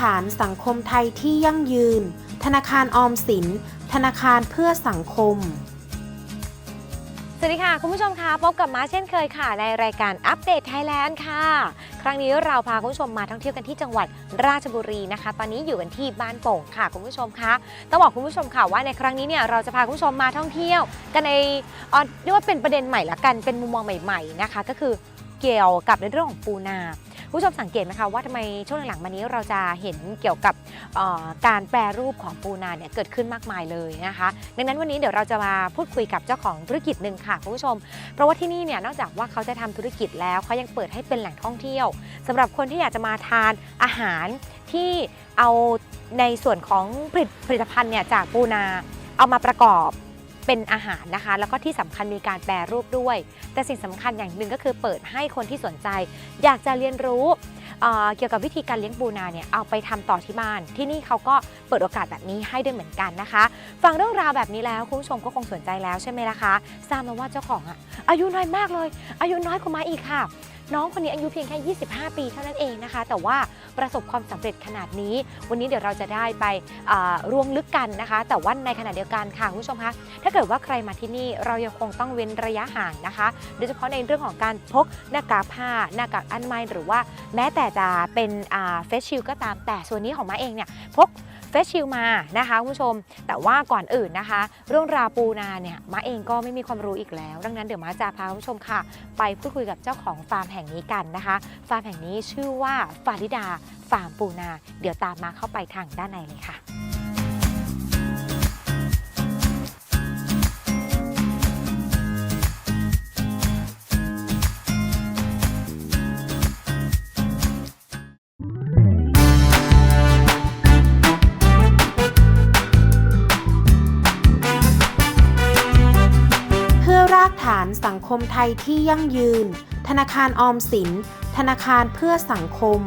ฐานสังคมไทยที่ยั่งยืน ธนาคารออมสิน ธนาคารเพื่อสังคม สวัสดีค่ะ คุณผู้ชมคะพบกับมาเช่นเคยค่ะ ในรายการอัปเดตไทยแลนด์ค่ะ ครั้งนี้เราพาคุณผู้ชมมาท่องเที่ยวกันที่จังหวัดราชบุรีนะคะ ตอนนี้อยู่กันที่บ้านโป่งค่ะ คุณผู้ชมคะต้องบอกคุณผู้ชมค่ะว่าในครั้งนี้เนี่ยเราจะพาคุณผู้ชมมาท่องเที่ยว กันในเอ่อเรียกว่าเป็นประเด็นใหม่ละกันเป็นมุมมองใหม่ ๆนะคะ ก็คือ เกี่ยวกับในเรื่องของปูนาผู้ชมสังเกตไหมคะว่าทำไมช่วงหลังๆมานี้เราจะเห็นเกี่ยวกับการแปรรูปของปูนาเนี่ยเกิดขึ้นมากมายเลยนะคะ ดังนั้นวันนี้เดี๋ยวเราจะมาพูดคุยกับเจ้าของธุรกิจหนึ่งค่ะคุณผู้ชม เพราะว่าที่นี่เนี่ยนอกจากว่าเขาจะทำธุรกิจแล้วเขายังเปิดให้เป็นแหล่งท่องเที่ยวสำหรับคนที่อยากจะมาทานอาหารที่เอาในส่วนของผลิตผลิตภัณฑ์เนี่ยจากปูนาเอามาประกอบ เป็นอาหารนะคะ แล้วก็ที่สำคัญมีการแปรรูปด้วย แต่สิ่งสำคัญอย่างหนึ่งก็คือเปิดให้คนที่สนใจ อยากจะเรียนรู้เเกี่ยวกับวิธีการเลี้ยงปูนาเนี่ยเอาไปทำต่อที่บ้าน ที่นี่เขาก็เปิดโอกาสแบบนี้ให้ด้วยเหมือนกันนะคะ ฟังเรื่องราวแบบนี้แล้วคุณผู้ชมก็คงสนใจแล้วใช่ไหมล่ะคะทราบมาว่าเจ้าของอะอายุน้อยมากเลย อายุน้อยกว่ามาอีกค่ะ น้องคนนี้อายุเพียงแค่ 25 ปีเท่านั้นเองนะคะ แต่ว่าประสบความสำเร็จขนาดนี้ วันนี้เดี๋ยวเราจะได้ไปร่วงลึกกันนะคะ แต่ว่าในขณะเดียวกันค่ะคุณผู้ชมคะถ้าเกิดว่าใครมาที่นี่เรายังคงต้องเว้นระยะห่างนะคะ โดยเฉพาะในเรื่องของการพกหน้ากากผ้าหน้ากากอนามัยหรือว่าแม้แต่จะเป็นเฟสชิลก็ตามแต่ส่วนนี้ของมาเองเนี่ยพก เฟสชิลมานะคะคุณผู้ชม แต่ว่าก่อนอื่นนะคะ เรื่องราวปูนาเนี่ยมาเองก็ไม่มีความรู้อีกแล้ว ดังนั้นเดี๋ยวมาจะพาคุณผู้ชมค่ะ ไปพูดคุยกับเจ้าของฟาร์มแห่งนี้กันนะคะ ฟาร์มแห่งนี้ชื่อว่าฟาริดาฟาร์มปูนา เดี๋ยวตามมาเข้าไปทางด้านในเลยค่ะากฐานสังคมไทยที่ยั่งยืน ธนาคารออมสิน ธนาคารเพื่อสังคม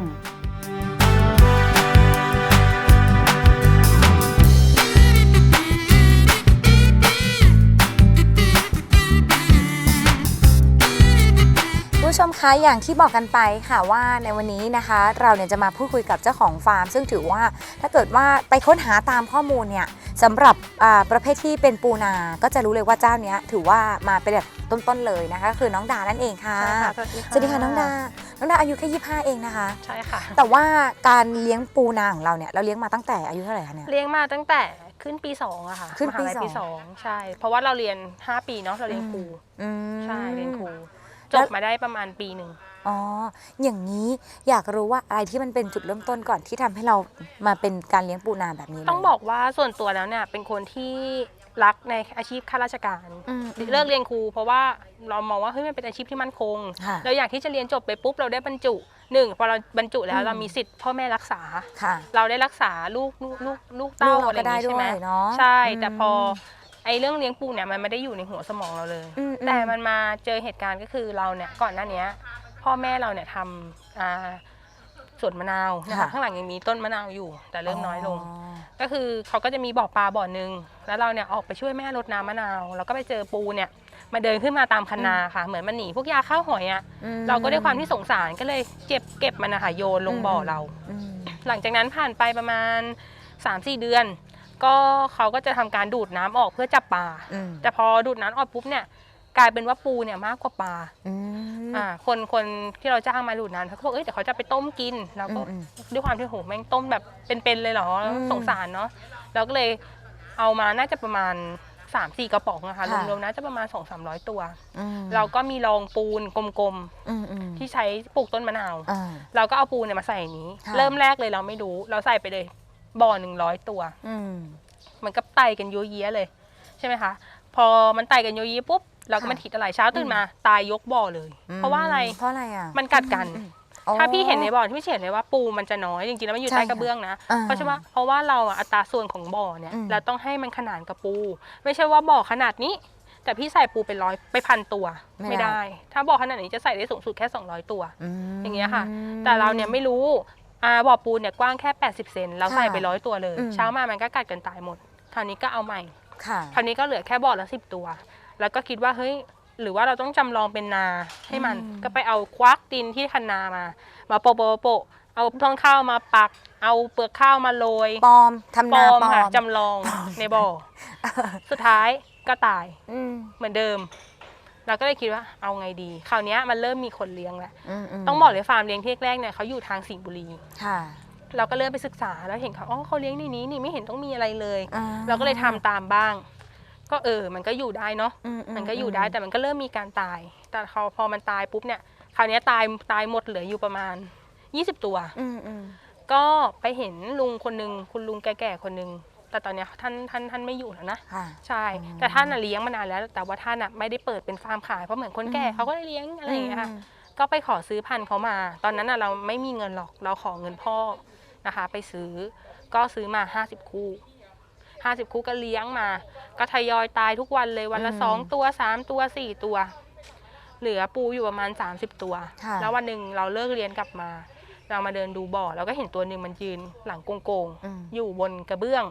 คุณผู้ชมคะอย่างที่บอกกันไปค่ะว่าในวันนี้นะคะ เราเนี่ยจะมาพูดคุยกับเจ้าของฟาร์ม ซึ่งถือว่าถ้าเกิดว่าไปค้นหาตามข้อมูลเนี่ยสำหรับอ่าประเภทที่เป็นปูนา ก็จะรู้เลยว่าเจ้าเนี้ยถือว่ามาเป็นแบบต้นๆเลยนะคะ คือน้องดานั่นเองค่ะใช่ค่ะสวัสดีค่ะน้องดา น้องดาอายุแค่25เองนะคะ ใช่ค่ะ แต่ว่าการเลี้ยงปูนาของเราเนี่ยเราเลี้ยงมาตั้งแต่อายุเท่าไหร่คะเนี่ยเลี้ยงมาตั้งแต่ขึ้นปี2อะค่ะขึ้นปีมหาลัยสองปีสองใช่ เพราะว่าเราเรียน 5 ปีเนาะเราเรียนครูอืมใช่เรียนครู จแล้วบมาได้ประมาณปีหนึ่ง อ๋อ อย่างนี้อยากรู้ว่าอะไรที่มันเป็นจุดเริ่มต้นก่อนที่ทำให้เรามาเป็นการเลี้ยงปูนาแบบนี้เลย ต้องบอกว่าส่วนตัวแล้วเนี่ยเป็นคนที่รักในอาชีพข้าราชการ อืมเลิกเรียนครู เพราะว่าเรามองว่าเฮ้ยมันเป็นอาชีพที่มั่นคง ค่ะ เราอยากที่จะเรียนจบไปปุ๊บเราได้บรรจุหนึ่งพอเราบรรจุแล้วอืมเรามีสิทธิ์พ่อแม่รักษา ค่ะ เราได้รักษาลูกลูกลูกลูกเต้าลูกเราอะไรอย่างงี้ก็ได้ใช่ไหมด้วยเนอะใช่ แต่อืมพอ ไอ้เรื่องเลี้ยงปูเนี่ยมันไม่ได้อยู่ในหัวสมองเราเลยอืม แต่มันมาเจอเหตุการณ์ก็คือเราเนี่ยก่อนหน้าเนี้ยพ่อแม่เราเนี่ยทำอ่าสวนมะนาวนะคะค่ะ ข้างหลังยังมีต้นมะนาวอยู่ แต่เริ่มน้อยลง ก็คือเขาก็จะมีบ่อปลาบ่อหนึ่งแล้วเราเนี่ยออกไปช่วยแม่รดน้ำมะนาวแล้วก็ไปเจอปูเนี่ยมาเดินขึ้นมาตามคันนาค่ะ เหมือนมันหนีพวกยาข้าวหอยอะอืม เราก็ด้วยความที่สงสารก็เลยเก็บเก็บมันนะคะโยนลงบ่อเรา อืม หลังจากนั้นผ่านไปประมาณ 3-4 เดือน ก็เขาก็จะทำการดูดน้ำออกเพื่อจับปลา อืมแต่พอดูดน้ำออกปุ๊บเนี่ยกลายเป็นว่าปูเนี่ยมากกว่าปลา อืม อ่า คนคนที่เราจ้างมาดูดน้ำเขาก็บอกเอ้ยเดี๋ยวเขาจะไปต้มกิน เราก็อืมด้วยความที่โหแม่งต้มแบบเป็นๆเลยเหรออืมสงสารเนาะเราก็เลยเอามาน่าจะประมาณ3 4กระป๋องอะค่ะค่ะ รวมๆน่าจะประมาณ2 3 0 0 ตัว อืมเราก็มีรองปูนกลมอืมอืมๆที่ใช้ปลูกต้นมะนาว อ่า เราก็เอาปูเนี่ยมาใส่ในนี้ ค่ะ เริ่มแรกเลยเราไม่รู้ เราใส่ไปเลย บ่อหนึ่งร้อยตัว อืม มันก็ไต่กันโยเยะเลย ใช่ไหมคะ พอมันไต่กันโยเยะปุ๊บเราก็ค่ะไม่คิดอะไรเช้าตื่นมาตายยกบ่อเลย เพราะว่าอะไรเพราะอะไรอะมันกัดกันอืมอ๋อ ถ้าพี่เห็นในบ่อที่พี่เห็นเลยว่าปูมันจะน้อยจริงๆแล้วมันอยู่ใช่ใต้ค่ะกระเบื้องนะอ่าเพราะฉะนั้นเพราะว่าเราอะอัตราส่วนของบ่อเนี่ยอืม เราต้องให้มันขนานกับปู ไม่ใช่ว่าบ่อขนาดนี้ แต่พี่ใส่ปูเป็นร้อยไปพันตัวไม่ไม่ได้ได้ ถ้าบ่อขนาดนี้จะใส่ได้สูงสุดแค่ 200 ตัว มอย่างเงี้ยค่ะ แต่เราเนี่ยไม่รู้ อ่าบ่อปูนเนี่ยกว้างแค่ 80 เซนเราใส่ค่ะไปร้อยตัวเลย อืม เช้ามามันก็กัดกันตายหมดคราวนี้ก็เอาใหม่ค่ะ คราวนี้ก็เหลือแค่บ่อละสิบตัว แล้วก็คิดว่าเฮ้ยหรือว่าเราต้องจำลองเป็นนาให้มันอืม ก็ไปเอาควักดินที่คันนามา มาโปะโปะโปะเอาต้นข้าวมาปัก เอาเปลือกข้าวมาโรยปลอมทำปลนาอมปลอค่ะมจำลองในบ่อสุดท้ายก็ตายอืมเหมือนเดิม เราก็เลยคิดว่าเอาไงดี คราวเนี้ยมันเริ่มมีคนเลี้ยงแล้วมมต้องบอกเลยฟาร์มเลี้ยงที่แรกๆเนี่ยเขาอยู่ทางสิงห์บุรีค่ะเราก็เริ่มไปศึกษาแล้วเห็นเขาอ๋อเขาเลี้ยงในนี้นี่ไม่เห็นต้องมีอะไรเลยอ่เราก็เลยทำตามบ้าง ก็เออ มันก็อยู่ได้เนาะอืมันก็อยู่ได้แต่มันก็เริ่มมีการตาย แต่พอพอมันตายปุ๊บเนี่ย คราวเนี้ยตายตายหมดเหลืออยู่ประมาณ 20 ตัวอืมอืมก็ไปเห็นลุงคนหนึ่งคุณลุงแก่ๆคนหนึ่ง แต่ตอนเนี้ยท่านท่านท่านไม่อยู่แล้วนะ ค่ะ ใช่ อืม แต่ท่านน่ะเลี้ยงมานานแล้ว แต่ว่าท่านอะไม่ได้เปิดเป็นฟาร์มขาย เพราะเหมือนคนแก่อืมเขาก็ได้เลี้ยงอะไรอย่างเงี้ยค่ะ ม ก็ไปขอซื้อพันธุ์เขามา ตอนนั้นน่ะเราไม่มีเงินหรอก เราขอเงินพ่อนะคะ ไปซื้อ ก็ซื้อมา 50 คู่ 50 คู่ก็เลี้ยงมา ก็ทยอยตายทุกวันเลย วันละอืมสองตัวสามตัวสี่ตัว เหลือปูอยู่ประมาณ 30 ตัว ค่ะ แล้ววันหนึ่งเราเลิกเรียนกลับมา เรามาเดินดูบ่อ เราก็เห็นตัวหนึ่งมันยืนหลังโกงอืมๆ อยู่บนกระเบื้อง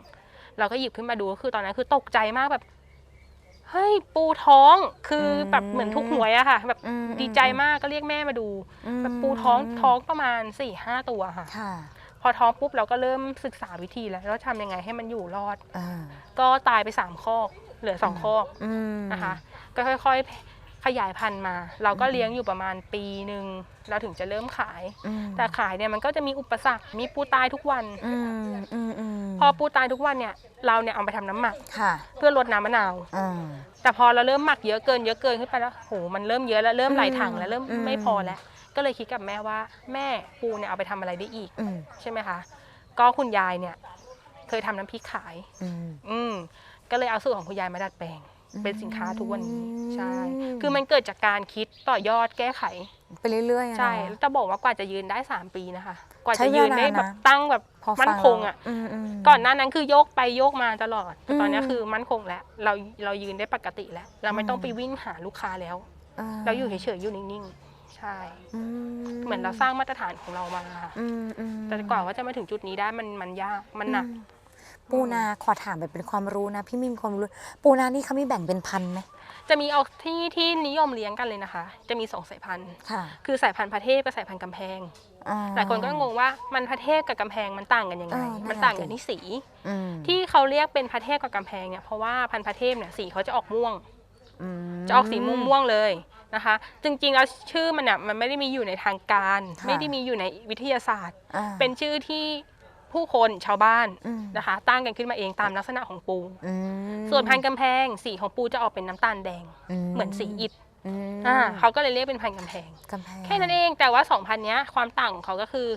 เราก็หยิบขึ้นมาดูก็คือตอนนั้นคือตกใจมากแบบเฮ้ยปูท้องคืออมแบบเหมือนทุกหวยอะค่ะ แบบอืมดีใจมากก็เรียกแม่มาดูอืมแบบปูท้องท้องประมาณ4ี่ห้าตัวค่ะค่ะพอท้องปุ๊บเราก็เริ่มศึกษาวิธีแล้วว่าทำยังไงให้มันอยู่รอดอ่าก็ตายไป3ามคอกเหลือสองคอกอืมนะคะ ก็ค่อยๆ ขยายพันธุ์มา เราก็เลี้ยงอยู่ประมาณปีหนึ่งเราถึงจะเริ่มขายอืมแต่ขายเนี่ยมันก็จะมีอุปสรรค มีปูตายทุกวันอืมอืมอืมพอปูตายทุกวันเนี่ยเราเนี่ยเอาไปทำน้ำหมักค่ะเพื่อลดน้ำมะนาวอ่าแต่พอเราเริ่มหมักเยอะเกินเยอะเกินขึ้นไปแล้วโหมันเริ่มเยอะแล้วเริ่มไหลถังแล้วเริ่มอืมไม่พอแล้ว ก็เลยคิดกับแม่ว่า แม่ปูเนี่ยเอาไปทำอะไรได้อีกอืมใช่ไหมคะก็คุณยายเนี่ย เคยทำน้ำพริกขายอืมอืมก็เลยเอาสูตรของคุณยายมาดัดแปลง เป็นสินค้าทุกวันนี้อืมใช่ คือมันเกิดจากการคิดต่อยอดแก้ไข ไปเรื่อยๆอะใช่เนแล้อะวจะบอกว่ากว่าจะยืนได้ 3 ปีนะคะ กว่าใช้จะเวลายืนได้แบบนะตั้งแบบพอฟัมั่นคงอะแล้วอืมมก่อนหน้านั้นคือโยกไปโยกมาตลอดแต่ตอนนี้อืมคือมั่นคงแล้วเราเรายืนได้ปกติแล้ว เราไม่ต้องอืมไปวิ่งหาลูกค้าแล้ว เราอยู่เฉยๆอยู่นิ่งๆใช่อืมเหมือนเราสร้างมาตรฐานของเรามาค่ะอืมอืมแต่กว่าว่าจะมาถึงจุดนี้ได้มันมันยากมันหนักอืม ปูนาขอถามแบบเป็นความรู้นะ พี่มิมความรู้ ปูนานี่เขามีแบ่งเป็นพันธุ์ไหม จะมีเอาที่ที่นิยมเลี้ยงกันเลยนะคะ จะมีสองสายพันธุ์ ค่ะคือสายพันธุ์พระเทพกับสายพันธุ์กำแพง อ่าหลายคนก็งงว่ามันพระเทพกับกำแพงมันต่างกันยังไง เออนั่นมันต่างน่ะกันสิ ที่สี อืมที่เขาเรียกเป็นพระเทพกับกำแพงเนี่ยเพราะว่าพันธุ์พระเทพเนี่ยสีเขาจะออกม่วงอืมจะออกสีม่วงม่วงๆเลยนะคะ จริงๆแล้วชื่อมันเนี่ยมันไม่ได้มีอยู่ในทางการ ค่ะ ไม่ได้มีอยู่ในวิทยาศาสตร์ อ่าเป็นชื่อที่ ผู้คนชาวบ้านอืมนะคะ ตั้งกันขึ้นมาเองตามลักษณะของปูอืมส่วนพันธุ์กำแพงสีของปูจะออกเป็นน้ำตาลแดง เหมือนสีอิฐอืมอ่าเขาก็เลยเรียกเป็นพันธุ์กำแพงกำแพง แค่นั้นเองแต่ว่าสองพันธุ์เนี้ยความต่างของเขาก็คือ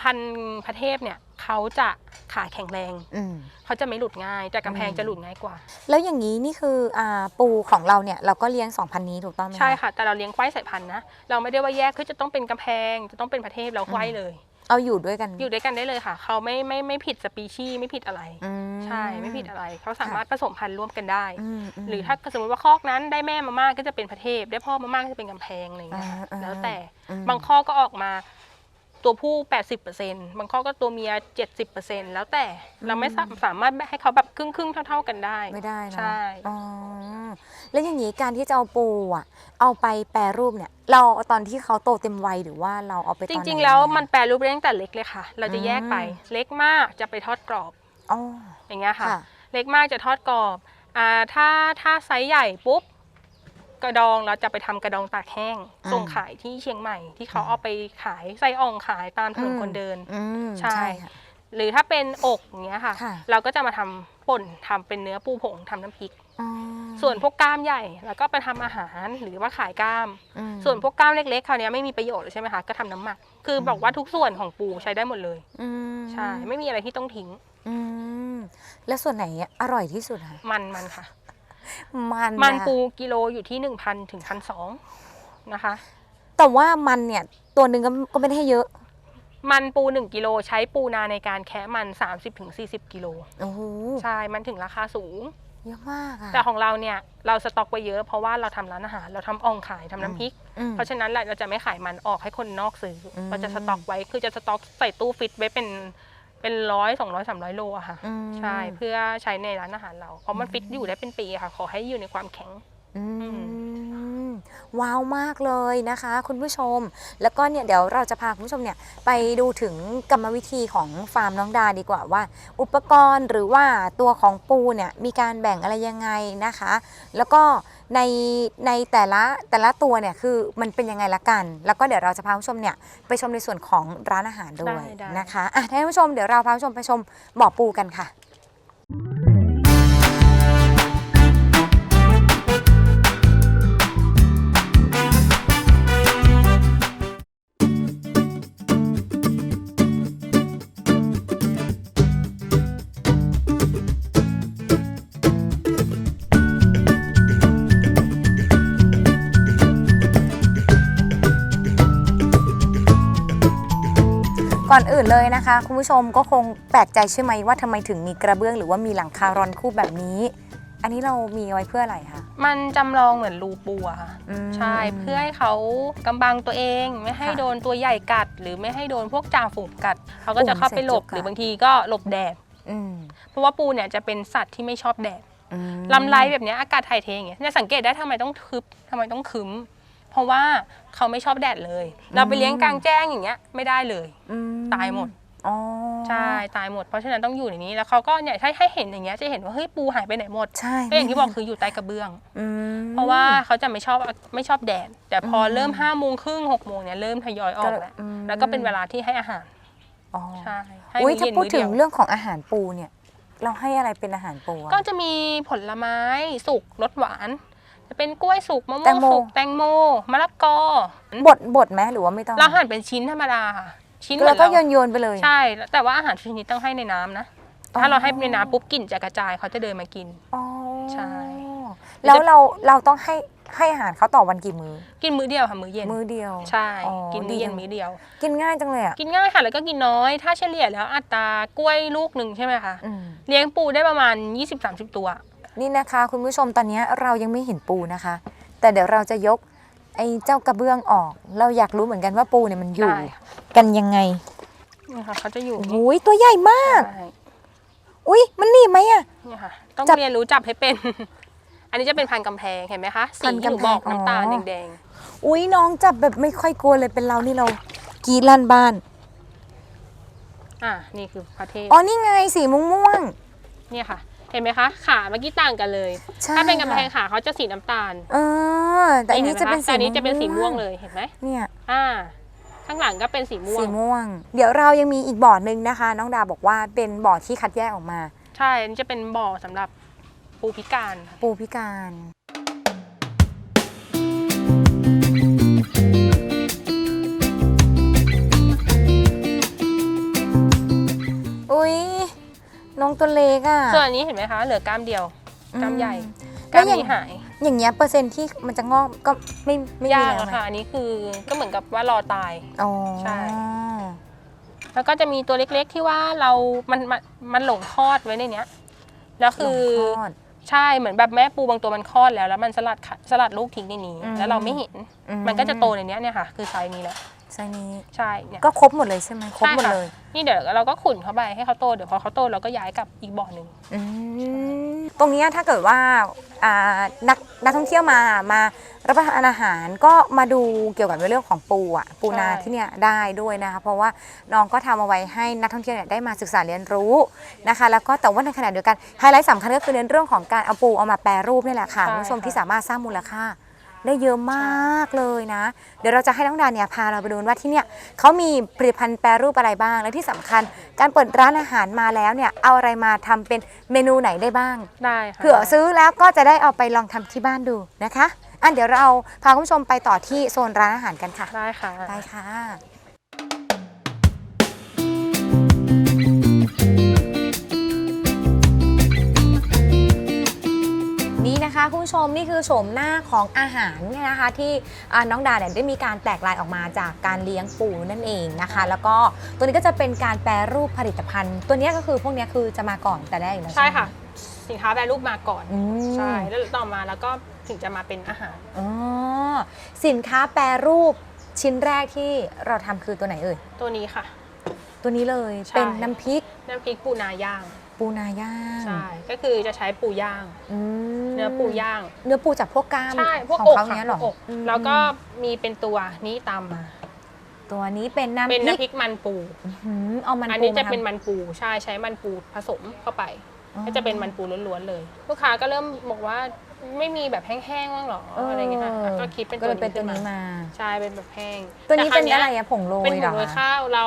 พันธุ์พระเทพเนี่ยเขาจะขาแข็งแรงอืมเขาจะไม่หลุดง่าย แต่กำแพงอืมจะหลุดง่ายกว่า แล้วอย่างนี้นี่คืออ่าปูของเราเนี่ยเราก็เลี้ยงสองพันนี้ถูกต้องไหมใช่ค่ะ แต่เราเลี้ยงไขว้สายพันธุ์นะเราไม่ได้ว่าแยกคือจะต้องเป็นกำแพงจะต้องเป็นพระเทพเราไขว้เลย เอาอยู่ด้วยกัน อยู่ด้วยกันได้เลยค่ะ เขาไม่ไม่ไม่ผิดสปีชีส์ไม่ผิดอะไร อืม ใช่ไม่ผิดอะไร เขาสามารถผสมพันธุ์ร่วมกันได้มม หรือถ้าสมมติว่าคอกนั้นได้แม่มามากก็จะเป็นพระเทพ ได้พ่อมามากก็จะเป็นกำแพงอะไรอย่างเงี้ยอ่าอ่าแล้วแต่อืม บางข้อกก็ออกมา ตัวผู้ 80%บางข้อก็ตัวเมีย 70%แล้วแต่เราไม่สาสามารถให้เขาแบบครึ่งครึ่งๆเท่า ๆกันได้ไม่ได้เนอะใช่อ๋อแล้วอย่างนี้การที่จะเอาปูอะ เอาไปแปรรูปเนี่ย เราเอาตอนที่เขาโตเต็มวัยหรือว่าเราเอาไปตอนจไหนริง ๆ แล้วอะมันแปรรูปได้ตั้งแต่เล็กเลยค่ะ เราจะแยกไปอืมเล็กมากจะไปทอดกรอบอ๋ออย่างเงี้ยค่ะค่ะ เล็กมากจะทอดกรอบอ่าถ้าถ้าไซส์ใหญ่ปุ๊บ กระดองเราจะไปทำกระดองตากแห้งอืมส่งขายที่เชียงใหม่ที่เขาอืมเอาไปขายไส้อ่องขายตามถนนคนเดิน อืมใช่ ค่ะ หรือถ้าเป็นอกอย่างเงี้ยค่ะ ค่ะ เราก็จะมาทำป่นทำเป็นเนื้อปูผงทำน้ำพริก อ๋อส่วนพวกกล้ามใหญ่แล้วก็ไปทำอาหารหรือว่าขายกล้าม อืมส่วนพวกกล้ามเล็กๆคราวเนี้ยไม่มีประโยชน์เลยใช่ไหมคะก็ทำน้ำหมัก คือบอกว่าทุกส่วนของปูใช้ได้หมดเลย อืมใช่ ไม่มีอะไรที่ต้องทิ้ง อืมแล้วส่วนไหนอร่อยที่สุดคะมันมันค่ะ มันมันนะคะปูกิโลอยู่ที่1,000ถึง1,200นะคะตแต่ว่ามันเนี่ยตัวหนึ่งก็ก็ไม่ได้ให้เยอะ มันปู1กิโลใช้ปูนาในการแคะมัน30-40กิโลโอ้โหใช่มันถึงราคาสูง เยอะมากอะแต่ของเราเนี่ยเราสต็อกไว้เยอะเพราะว่าเราทำร้านอาหารเราทำอ่องขายทำน้ำพริกอืมเพราะฉะนั้นแหละเราจะไม่ขายมันออกให้คนนอกซื้ออมเราจะสต็อกไว้คือจะสต็อกใส่ตู้ฟิตไว้เป็น เป็นร้อยสองร้อยสามร้อยโลอะค่ะ อืมใช่เพื่อใช้ในร้านอาหารเรา เพราะมันฟิตอยู่ได้เป็นปีอะค่ะ ขอให้อยู่ในความแข็ง อืม ว้าวมากเลยนะคะ คุณผู้ชม แล้วก็เนี่ยเดี๋ยวเราจะพาคุณผู้ชมเนี่ยไปดูถึงกรรมวิธีของฟาร์มน้องดาดีกว่าว่า อุปกรณ์หรือว่าตัวของปูเนี่ยมีการแบ่งอะไรยังไงนะคะ แล้วก็ในในแต่ละแต่ละตัวเนี่ยคือมันเป็นยังไงละกัน แล้วก็เดี๋ยวเราจะพาคุณผู้ชมเนี่ยไปชมในส่วนของร้านอาหารด้วยได้ได้นะคะอะท่านผู้ชมเดี๋ยวเราพาคุณผู้ชมไปชมบ่อปูกันค่ะ ก่อนอื่นเลยนะคะ คุณผู้ชมก็คงแปลกใจใช่ไหมว่าทำไมถึงมีกระเบื้อง หรือว่ามีหลังคารอนคู่แบบนี้ อันนี้เรามีไว้เพื่ออะไรคะ มันจำลองเหมือนรูปูอะค่ะ อืม ใช่ เพื่อให้เขากำบังตัวเอง ไม่ให้ค่ะโดนตัวใหญ่กัด หรือไม่ให้โดนพวกจ่าฝูงกัด เขาก็จะเข้าไปหลบโอ้เสร็จจุกอะ หรือบางทีก็หลบแดด อืมเพราะว่าปูเนี่ยจะเป็นสัตว์ที่ไม่ชอบแดด อืมลำไรแบบเนี้ยอากาศถ่ายเทอย่างเงี้ยเนี่ยสังเกตได้ทำไมต้องทึบทำไมต้องคึ้ม เพราะว่าเขาไม่ชอบแดดเลย เราไปเลี้ยงกลางแจ้งอย่างเงี้ยไม่ได้เลย อืมตายหมด อ๋อใช่ตายหมดเพราะฉะนั้นต้องอยู่ในนี้แล้วเขาก็เนี่ยถ้าให้เห็นอย่างเงี้ยจะเห็นว่าเฮ้ยปูหายไปไหนหมดใช่ก็อย่างที่บอกคืออยู่ใต้กระเบื้อง อืม เพราะว่าเขาจะไม่ชอบไม่ชอบแดดแต่พออม เริ่มห้าโมงครึ่งหกโมงเนี่ยเริ่มทยอยออกแล้วอืมแล้วก็เป็นเวลาที่ให้อาหารอ๋อใช่ให้อุ้ยมื้อถ้าเย็นพูดมื้อถึเดีงยวเรื่องของอาหารปูเนี่ย เราให้อะไรเป็นอาหารปูอะก็จะมีผลไม้สุกรสหวาน จะเป็นกล้วยสุกมะม่แตวงงโมสุกแตงโมมะละกอบดบดไหมหรือว่าไม่ต้องเราหั่นเป็นชิ้นธรรมดาค่ะชิ้นเหมืแล้อวนก็โยเรานโยนๆไปเลย ใช่ แต่ว่าอาหารชนิดต้องให้ในน้ำนะอ๋อถ้าเราให้ในน้ำปุ๊บกลิ่นจะกระจายเขาจะเดินมากินอ๋อใช่แล้วเราเราต้องให้ให้อาหารเขาต่อวันกี่มือ้อกินมื้อเดียวค่ะมื้อเย็นมื้อเดียวใช่อ๋อกินมื้อเย็นดีจังมื้อเดียว กินง่ายจังเลยอะกินง่ายค่ะแล้วก็กินน้อย ถ้าเฉลี่ยแล้วอัตรากล้วยลูกหนึ่งใช่ไหมคะอืมเลี้ยงปูได้ประมาณ 20-30 ตัว นี่นะคะคุณผู้ชมตอนนี้เรายังไม่เห็นปูนะคะ แต่เดี๋ยวเราจะยกไอ้เจ้ากระเบื้องออก เราอยากรู้เหมือนกันว่าปูเนี่ยมันอยู่ได้ค่ะกันยังไงนี่ค่ะเขาจะอยู่โอ้ยตัวใหญ่มาก ใช่อุ้ยมันหนีบไหมอะนี่ค่ะ ต้องจับเรียนรู้จับให้เป็น อันนี้จะเป็นพันธุ์กำแพงเห็นไหมคะสีพันธุ์ที่หนูกำแพงบอกน้ำตาลอ๋อ แดงอุ้ยน้องจับแบบไม่ค่อยกลัวเลยเป็นเรานี่เรากรีดลั่นบ้าน ๆอ่านี่คือพระเทพอ๋อนี่ไงสีม่วงม่วงเนี่ยค่ะ เห็นไหมคะขาเมื่อกี้ต่างกันเลยๆใช่ถ้าเป็นกำแพงค่ะ ขาเขาจะสีน้ำตาลเออ แต่อันนี้ห็จะไหมเป็นคสีแต่อันนี้จะเป็นสีม่วงเลยเห็นไหมเนี่ย อ่า ข้างหลังก็เป็นสีม่วสีง ม่วง เดี๋ยวเรายังมีอีกบ่อหนึ่งนะคะ น้องดาบอกว่าเป็นบ่อที่คัดแยกออกมา ใช่อันนี้จะเป็นบ่อสำหรับปูพิการค่ะ ปูพิการ น้องตัวเล็กอะ ส่วนอันนี้เห็นไหมคะ เหลือกล้ามเดียว กล้ามใหญ่แล้กล้าวมอย่าง นี้หายอย่างเงี้ยเปอร์เซ็นต์ที่มันจะงอกก็ไม่ไม่มียากแล้วอะไหมค่ะ อันนี้คือก็เหมือนกับว่ารอตาย อ๋อใช่ แล้วก็จะมีตัวเล็กๆที่ว่าเรา มัน มันมันหลงคลอดไว้ในเนี้ย แล้วคือ หลงคลอด ใช่ เหมือนแบบแม่ปูบางตัวมันคลอดแล้ว แล้วมันสลัดไข่สลัดลูกทิ้งในนี้ อืมแล้วเราไม่เห็น อืมันก็จะโตในเนี้ยเนี่ยค่ะ คือไซส์นี้แหละ ไซส์นี้ใช่เนี่ยก็ครบหมดเลยใช่ไหมครบหมดใช่ค่ะเลย นี่เดี๋ยวเราก็ขุนเข้าไปให้เขาโตเดี๋ยวพอเขาโตเราก็ย้ายกลับอีกบ่อหนึ่งอืมตรงเนี้ยถ้าเกิดว่าอ่านักนักท่องเที่ยวมามารับประทานอาหารก็มาดูเกี่ยวกับเรื่องของปูอะปูนาใช่ที่เนี่ยได้ด้วยนะคะเพราะว่าน้องก็ทำเอาไว้ให้นักท่องเที่ยวเนี่ยได้มาศึกษาเรียนรู้นะคะ แล้วก็แต่ว่าในขณะเดียวกันไฮไลท์สำคัญก็คือในเรื่องของการเอาปูเอามาแปรรูปนี่แหละค่ะคุณผู้ชมที่สามารถสร้างมูลค่า ได้เยอะมากเลยนะ เดี๋ยวเราจะให้น้องดาเนี่ยพาเราไปดูว่าที่เนี่ยเขามีผลิตภัณฑ์แปรรูปอะไรบ้าง และที่สำคัญ การเปิดร้านอาหารมาแล้วเนี่ยเอาอะไรมาทำเป็นเมนูไหนได้บ้างได้ค่ะเผื่อซื้อแล้วก็จะได้เอาไปลองทำที่บ้านดูนะคะอันเดี๋ยวเราพาคุณผู้ชมไปต่อที่โซนร้านอาหารกันค่ะได้ค่ะได้ค่ะ นี่นะคะคุณผู้ชมชมนี่คือโฉมหน้าของอาหารเนี่ยนะคะ ที่อ่าน้องดาเนี่ยได้มีการแตกลายออกมาจากการเลี้ยงปูนั่นเองนะคะ แล้วก็ตัวนี้ก็จะเป็นการแปรรูปผลิตภัณฑ์ ตัวเนี้ยก็คือพวกเนี้ยคือจะมาก่อนแต่แรกอยู่แล้วใช่ไหมค่ะ สินค้าแปรรูปมาก่อนอืมใช่แล้วต่อมาแล้วก็ถึงจะมาเป็นอาหารอ๋อสินค้าแปรรูปชิ้นแรกที่เราทำคือตัวไหนเอ่ยตัวนี้ค่ะ ตัวนี้เลยใช่เป็นน้ำพริกน้ำพริกปูนาย่าง ปูนาย่างใช่ ก็คือจะใช้ปูย่าง อืมเนื้อปูย่าง เนื้อปูจากพวกกล้ามใช่ พวกของอกเขาค่ะเนี้ยเหรอพวกอกอืมแล้วก็มีเป็นตัวนี้ตามมา ตัวนี้เป็นน้ำเป็นพริน้ำกพริกมันปู อื้อหือเอามันอันปูนี้จะมาทำเป็นมันปู ใช่ ใช้มันปูผสมเข้าไป อ๋อ ก็จะเป็นมันปูล้วนๆเลย ลูกค้าก็เริ่มบอกว่าไม่มีแบบแห้งๆบ้างหรออะไรเงี้ยค่ะอะก็คิดเป็นก็ตัวเลยเป็นนี้ตัวขึ้นนี้มามา ใช่เป็นแบบแห้งตัวนี้แคเป็นวอะไรอะผงโรยเป็นผเหรงอโรยคะ ข้าวเรา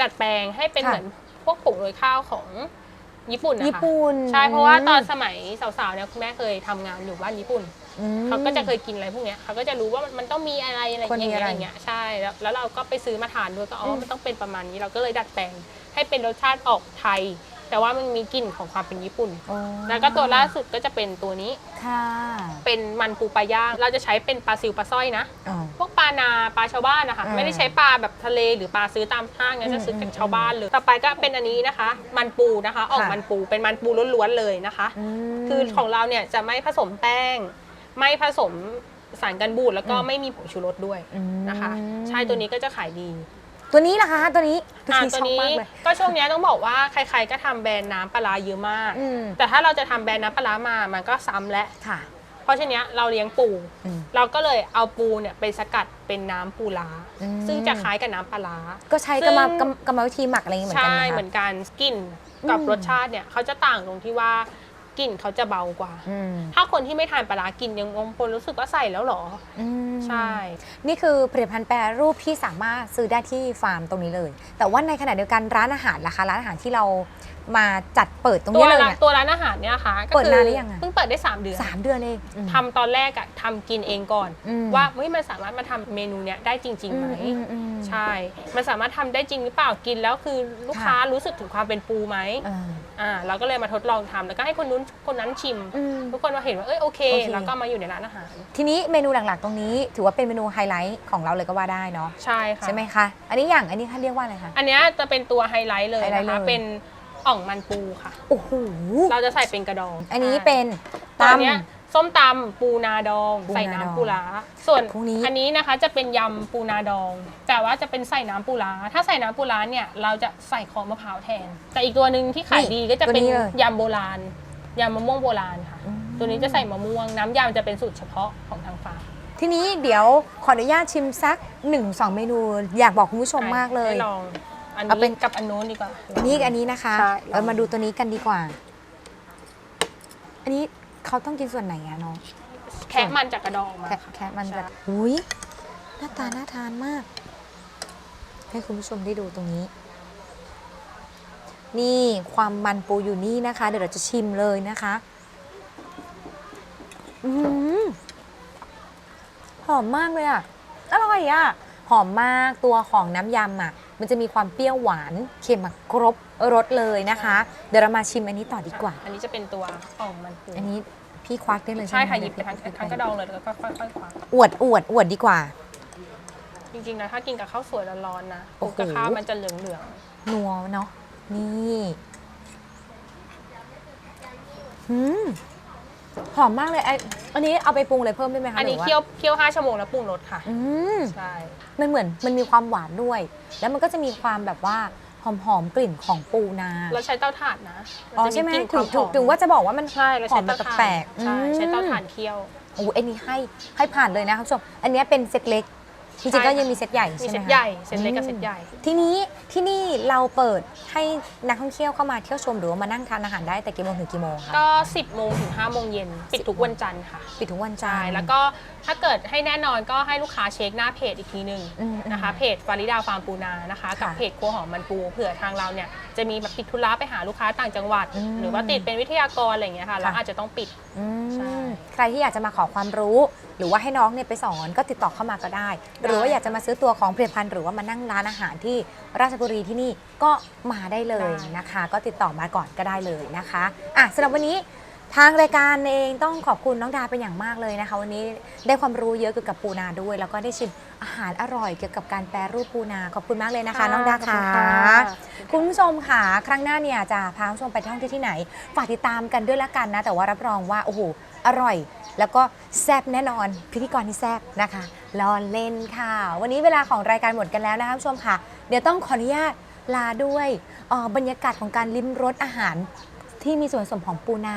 ดัดแปลงให้เป็นค่ะ เหมือนพวกผงโรยข้าวของ ญี่ปุ่นนะคะญี่ปุ่นใช่เพราะว่าตอนสมัยสาวๆเนี่ยคุณแม่เคยทำงานอยู่บ้านญี่ปุ่น อืม เขาก็จะเคยกินอะไรพวกเนี้ยเขาก็จะรู้ว่ามันต้องมีอะไรอะไรควรมีอย่างอะไรเงี้ยอย่างเงี้ยใช่แล้วแล้วเราก็ไปซื้อมาทานด้วยก็อ๋ออม มันต้องเป็นประมาณนี้เราก็เลยดัดแปลงให้เป็นรสชาติออกไทย แต่ว่ามันมีกลิ่นของความเป็นญี่ปุ่น โอ้แล้วก็ตัวล่าสุดก็จะเป็นตัวนี้ ค่ะเป็นมันปูปลาย่าง เราจะใช้เป็นปลาซิวปลาสร้อยนะ อ๋อ พวกปลานาปลาชาวบ้านนะคะอ่าไม่ได้ใช้ปลาแบบทะเลหรือปลาซื้อตามห้างนะอืมจะซื้อจากอืมชาวบ้านเลย ต่อไปก็เป็นอันนี้นะคะ มันปูนะคะ ออกค่ะ มันปูเป็นมันปูล้วนๆเลยนะคะ ม คือของเราเนี่ยจะไม่ผสมแป้ง ไม่ผสมสารกันบูดแล้วก็อืม ไม่มีผงชูรสด้วยอืมนะคะ ใช่ตัวนี้ก็จะขายดี ตัวนี้ล่ะคะตัวนี้อ่าที่ชตัวอบนี้มากเลย ก็ช่วงเนี้ยต้องบอกว่าใครๆก็ทำแบรนด์น้ำปลาร้าเยอะมาก อืม แต่ถ้าเราจะทำแบรนด์น้ำปลาร้ามามันก็ซ้ำและ ค่ะ เพราะฉะนั้นเราเลี้ยงปู อืมเราก็เลยเอาปูเนี่ยไปสกัดเป็นน้ำปูร้าอืม ซึ่งจะคล้ายกับน้ำปลาร้า ก็ใช้ซึ่กงรรมกรรมกรรมวิธีหมักอะไรอย่างงี้เหมือนกันใช่นะคะเหมือนกันกลิ่นกับอืม รสชาติเนี่ยเขาจะต่างตรงที่ว่า กลิ่นเขาจะเบากว่า อืมถ้าคนที่ไม่ทานปลาร้ากินยังบางคนรู้สึกว่าใส่แล้วเหรอ อืมใช่ นี่คือผลิตภัณฑ์แปรรูปที่สามารถซื้อได้ที่ฟาร์มตรงนี้เลย แต่ว่าในขณะเดียวกันร้านอาหารล่ะคะ ร้านอาหารที่เรามาจัดเปิดตรงตัวนี้เลยร้านเนี่ย ตัวร้านอาหารเนี่ยนะคะก็เปิดคืนานหรือยังอะ เพิ่งเปิดได้ 3 เดือนสามเดือนเองอืมทำตอนแรกอะทำกินเองก่อน อืมว่าเฮ้ยมันสามารถมาทำเมนูเนี้ยได้จริงๆไหมอือืมใช่ มันสามารถทำได้จริงหรือเปล่ากินแล้วคือลูกค่ะ ค้ารู้สึกถึงความเป็นปูไหม เออ อ่าเราก็เลยมาทดลองทำแล้วก็ให้คนนู้นคนนั้นชิม อืม ทุกคนมาเห็นว่าเอ้ยโอเค โอเค แล้วก็มาอยู่ในร้านอาหาร ทีนี้เมนูหลักๆ ตรงนี้ ถือว่าเป็นเมนูไฮไลท์ของเราเลยก็ว่าได้เนาะใช่ค่ะ ใช่ไหมคะ อันนี้อย่างอันนี้เขาเรียกว่าอะไรคะ อันเนี้ยจะเป็นตัวไฮไลท์เลยไฮไลท์นะคะเลยเป็นอ่องมันปูค่ะ โอ้โหเราจะใส่เป็นกระดองอันนี้ใช่เป็นตัวตำเนี้ย ส้มตำปูนาดอง ปูนาใส่ดองน้ำปูร้าส่วนพวกนี้ อันนี้นะคะจะเป็นยำปูนาดอง แต่ว่าจะเป็นใส่น้ำปูร้าถ้าใส่น้ำปูร้าเนี่ยเราจะใส่ขอมะพร้าวแทน แต่อีกตัวหนึ่งที่ขายดีก็จะเป็นตัวนี้เลยยำโบราณยำมะม่วงโบราณค่ะ อืม ตัวนี้จะใส่มะม่วงน้ำยำจะเป็นสูตรเฉพาะของทางฟาร์ม ทีนี้เดี๋ยวขออนุญาตชิมสัก1นสองเมนู อยากบอกคุณผู้ชมมากเลย ให้ลองอันเอาเป็นี้น กับอันนู้นดีกว่าอันนี้กับอันนี้นะคะใช่เรามาดูตัวนี้กันดีกว่า อันนี้ เขาต้องกินส่วนไหนอะน้องแคะมันจากกระดองมาแค่แค่มันจะใช่ อุ้ยหน้าตาน่าทานมาก ให้คุณผู้ชมได้ดูตรงนี้ นี่ความมันปูอยู่นี่นะคะ เดี๋ยวเราจะชิมเลยนะคะ อือหือหอมมากเลยอะอร่อยอะหอมมากตัวของน้ำยำอะ มันจะมีความเปรี้ยวหวานเค็มอะครบรสเลยนะคะ เดี๋ยวเรามาชิมอันนี้ต่อดีกว่า อันนี้จะเป็นตัวอ่องมันปูอันนี้พี่ควักได้เลยใช่ใช่ไหมค่ะหยิบไปเดี๋วทั้งพี่ทั้งกระดองเลยแล้วก็ค่อยๆคว้าอวดอวดอวดดีกว่า จริงๆนะถ้ากินกับข้าวสวยร้อนๆนะโอ้ปูโห กับข้าวมันจะเหลืองนัวเนาะนี่หืม หอมมากเลยไออันนี้เอาไปปรุงอะไรเพิ่มได้ไหมๆคะอันนี้หรืว่าเคี่ยวเคี่ยวห้าชั่วโมงแล้วปรุงรสค่ะ อืมใช่ มันเหมือนมันมีความหวานด้วย แล้วมันก็จะมีความแบบว่าหอมหอมๆกลิ่นของปูนาเราใช้เตาถ่านนะอ๋อนจะใช่ไหมกลิ่นถึงคถึวงมถึงว่าจะบอกว่ามัน ใช่เราหอใช้มแบเตาบถ่านแปลกๆใช่อืม ใช้เตาถ่านเคี่ยว โอ้อันนี้ให้ให้ผ่านเลยนะคะคุณผู้ชม อันนี้เป็นเซตเล็ก จริงๆก็ใช่ค่ะยังมีเซตใหญ่มีใช่ไหมเซตคะ ใหญ่เซตเล็กกับอืมเซตใหญ่ ทีนี้ที่นี่เราเปิดให้นักท่องเที่ยวเข้ามาเที่ยวชมหรือว่ามานั่งทานอาหารได้แต่กี่โมงถึงกี่โมงคะก็ 10โมงถึง5โมงเย็นปิดทุกวันจันทร์ค่ะปิดทุกวันจัใช่นทร์แล้วก็ถ้าเกิดให้แน่นอนก็ให้ลูกค้าเช็คหน้าเพจอีกทีหนึ่งอืม นะคะเพจฟาริดาฟาร์มปูนานะคะกับค่ะเพจครัวหอมมันปูเผื่อทางเราเนี่ยจะมีแบบติดธุระไปหาลูกค้าต่างจังหวัด อืมหรือว่าติดเป็นวิทยากรอะไรอย่างเงี้ยค่ะเราค่ะ อาจจะต้องปิด อืมใช่ ใครที่อยากจะมาขอความรู้ หรือว่าให้น้องเนี่ยไปสอนก็ติดต่อเข้ามาก็ได้ หรือว่าอยากจะมาซื้อตัวของผลิตภัณฑ์หรือว่ามานั่งร้านอาหารที่ราชบุรีที่นี่ก็มาได้เลยนะคะ ก็ติดต่อมาก่อนก็ได้เลยนะคะอะสำหรับวันนี้ทางรายการเองต้องขอบคุณน้องดาเป็นอย่างมากเลยนะคะ วันนี้ได้ความรู้เยอะเกี่ยวกับปูนาด้วย แล้วก็ได้ชิมอาหารอร่อยเกี่ยวกับการแปรรูปปูนา ขอบคุณมากเลยนะคะน้องดาขอบค่ะณคุณผู้ชมค่ะ ครั้งหน้าเนี่ยจะพาคุณผู้ชมไปท่องเที่ยวที่ไหน ฝากติดตามกันด้วยละกันนะ แต่ว่ารับรองว่าโอ้โหอร่อย แล้วก็แซบแน่นอน พิธีกรที่แซบนะคะรอเล่นค่ะ วันนี้เวลาของรายการหมดกันแล้วนะคะผู้ชมค่ะ เดี๋ยวต้องขออนุญาตลาด้วยออบรรยากาศของการลิ้มรสอาหาร ที่มีส่วนผสมของปูนา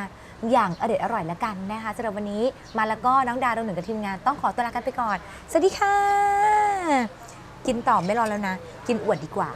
อย่างอเด็ดอร่อยละกันนะคะสำหรับวันนี้มาแล้วก็น้องดาวดวงหนึ่งกับทีมงานต้องขอตัวลากันไปก่อน สวัสดีค่ะ กินต่อไม่รอแล้วนะ กินอวดดีกว่า